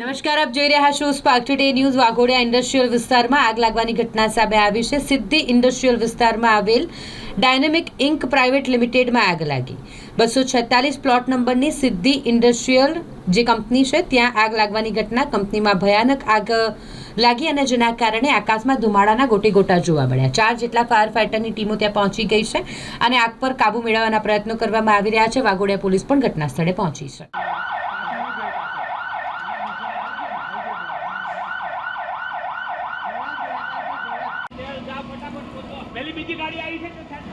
નમસ્કાર, આપ જોઈ રહ્યા છો spark today news Waghodia industrial વિસ્તારમાં આગ લાગવાની ઘટના સામે આવી છે. સિદ્ધિ ઇન્ડસ્ટ્રીયલ વિસ્તારમાં આવેલ ડાયનેમિક ઇન્ક પ્રાઇવેટ લિમિટેડમાં આગ લાગી. બસો છેતાલીસ પ્લોટ નંબરની સિદ્ધિ ઇન્ડસ્ટ્રીયલ જે કંપની છે, ત્યાં આગ લાગવાની ઘટના. કંપનીમાં ભયાનક આગ લાગી અને જેના કારણે આકાશમાં ધુમાડાના ગોટી ગોટા જોવા મળ્યા. ચાર જેટલા ફાયર ફાઇટરની ટીમો ત્યાં પહોંચી ગઈ છે અને આગ પર કાબુ મેળવવાના પ્રયત્નો કરવામાં આવી રહ્યા છે. વાઘોડિયા પોલીસ પણ ઘટના સ્થળે પહોંચી છે. પેલી બીજી ગાડી આવી છે તો સાઈડ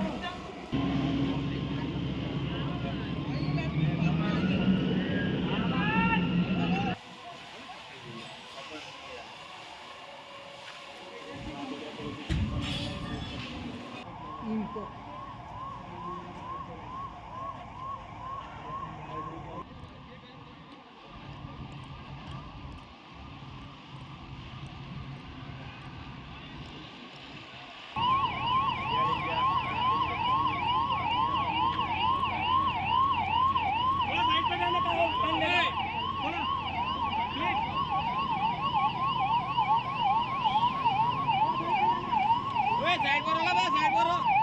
કરો. સાઈડ કરો સાઈડ કરો.